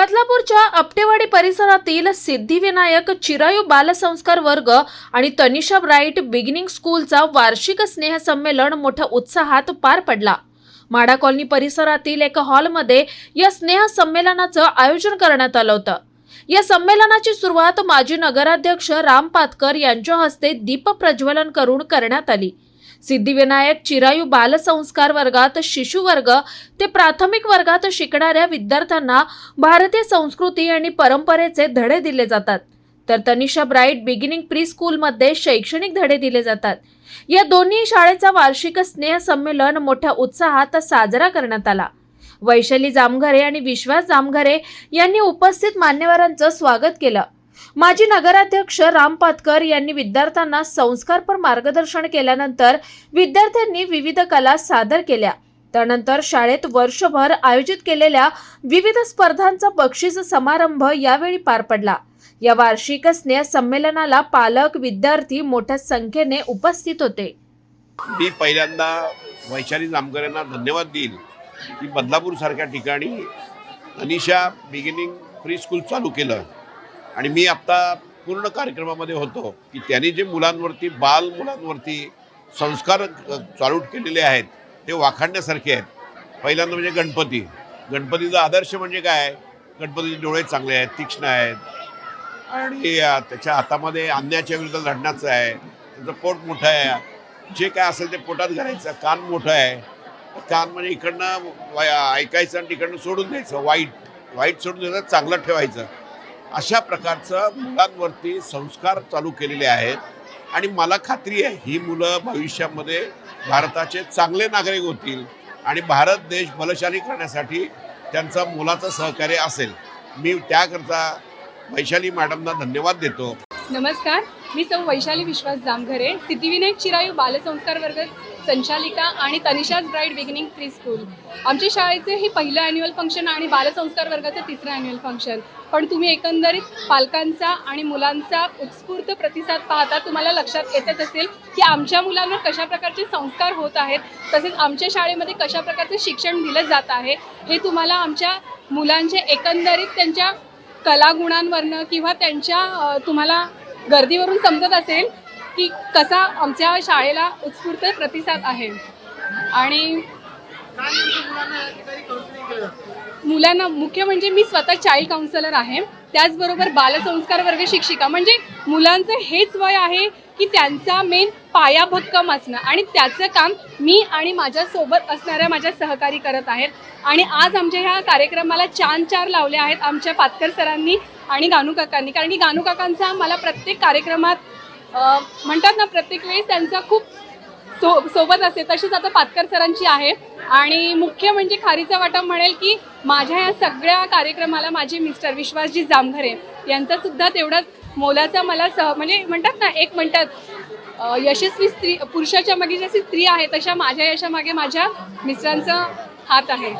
आपटेवाडी परिसरातील सिद्धिविनायक चिरायू बालसंस्कार वर्ग आणि तनिषा ब्राईट बिगिनिंग स्कूलचा वार्षिक स्नेहसंमेलन मोठ्या उत्साहात पार पडला. माडा कॉलनी परिसरातील एका हॉलमध्ये या स्नेहसंमेलनाचं आयोजन करण्यात आलं होतं. या संमेलनाची सुरुवात माजी नगराध्यक्ष राम पातकर यांच्या हस्ते दीप प्रज्वलन करून करण्यात आली. सिद्धिविनायक चिरायू बालसंस्कार वर्गात शिशु वर्ग ते प्राथमिक वर्गात शिकणाऱ्या विद्यार्थ्यांना भारतीय संस्कृती आणि परंपरेचे धडे दिले जातात. तर तनिषा ब्राईट बिगिनिंग प्री स्कूलमध्ये शैक्षणिक धडे दिले जातात. या दोन्ही शाळेचा वार्षिक स्नेह संमेलन मोठ्या उत्साहात साजरा करण्यात आला. वैशाली जामघरे आणि विश्वास जामघरे यांनी उपस्थित मान्यवरांचं स्वागत केलं. माजी नगराध्यक्ष राम पातकर यांनी विद्यार्थ्यांना संस्कारपर मार्गदर्शन केल्यानंतर विद्यार्थ्यांनी विविध कला सादर केल्या. त्यानंतर शाळेत वर्षभर आयोजित केलेल्या विविध स्पर्धांचा बक्षीस समारंभ यावेळी पार पडला. या वार्षिक स्नेह संमेलनाला पालक विद्यार्थी मोठ्या संख्येने उपस्थित होते. मी पहिल्यांदा वैशाली जामकर यांना धन्यवाद देईल की बदलापूरसारख्या ठिकाणी अनिशा बिगिनिंग प्री स्कूल चालू केलं. आणि मी आत्ता पूर्ण कार्यक्रमामध्ये होतो की त्यांनी जे मुलांवरती बाल मुलांवरती संस्कार चालू केलेले आहेत ते वाखाणण्यासारखे आहेत. पहिल्यांदा म्हणजे गणपती. गणपतीचा आदर्श म्हणजे काय? गणपतीचे डोळे चांगले आहेत तीक्ष्ण आहेत. आणि त्याच्या हातामध्ये अन्याच्या विरुद्ध लढण्याचं आहे. त्याचं पोट मोठं आहे. जे काय असेल ते पोटात घालायचं. कान मोठं आहे. कान म्हणजे इकडनं ऐकायचं आणि तिकडनं सोडून द्यायचं. वाईट. वाईट सोडून द्यायचं चांगलं ठेवायचं. अशा प्रकारचं मुलांवरती संस्कार चालू केलेले आहेत. आणि मला खात्री आहे ही मुलं भविष्यामध्ये भारताचे चांगले नागरिक होतील आणि भारत देश बलशाली करण्यासाठी त्यांचा मुलाचं सहकार्य असेल. मी त्याकरता वैशाली मॅडमना धन्यवाद देतो. नमस्कार. मी सौ वैशाली विश्वास जामघरे सिद्धिविनायक चिरायू बालसंस्कार वर्ग संचालिका आणि Tanisha's bright beginning pre school. आमच्या शाळेचे हे पहिलं ॲन्युअल फंक्शन आणि बालसंस्कार वर्गाचं तिसरं ॲन्युअल फंक्शन पण तुम्ही एकंदरीत पालकांचा आणि मुलांचा उत्स्फूर्त प्रतिसाद पाहता तुम्हाला लक्षात येतच असेल की आमच्या मुलांवर कशा प्रकारचे संस्कार होत आहेत तसेच आमच्या शाळेमध्ये कशा प्रकारचं शिक्षण दिलं जात आहे हे तुम्हाला आमच्या मुलांच्या एकंदरीत त्यांच्या कलागुणांवरनं किंवा त्यांच्या तुम्हाला गर्दीवरून समजत असेल की कसा आमच्या शाळेला उत्स्फूर्त प्रतिसाद आहे. आणि मुलांना मुख्य म्हणजे मी स्वतः चाइल्ड काउन्सिलर आहे. त्याचबरोबर बालसंस्कार वर्ग शिक्षिका. म्हणजे मुलांचं हेच वय आहे की त्यांचा मेन पाया भक्कम असणं. आणि त्याचं काम मी आणि माझ्यासोबत असणाऱ्या माझ्या सहकारी करत आहेत. आणि आज आमच्या ह्या कार्यक्रमाला चान चार लावले आहेत आमच्या पातकर सरांनी आणि गानू काकांनी. कारण की गानू काकांचा मला प्रत्येक कार्यक्रमात म्हणतात ना प्रत्येक वेळेस त्यांचा खूप सो सोबत असे तशीच आता पातकर सरांची आहे. आणि मुख्य म्हणजे खारीचा वाटा म्हणेल की माझ्या या सगळ्या कार्यक्रमाला माझे मिस्टर विश्वासजी जामघरे यांचा सुद्धा तेवढाच मोलाचा मला सह म्हणजे म्हणतात ना एक म्हणतात यशस्वी स्त्री पुरुषाच्या मागे जशी स्त्री आहे तशा माझ्या यशामागे माझ्या मिस्टरांचा हात आहे.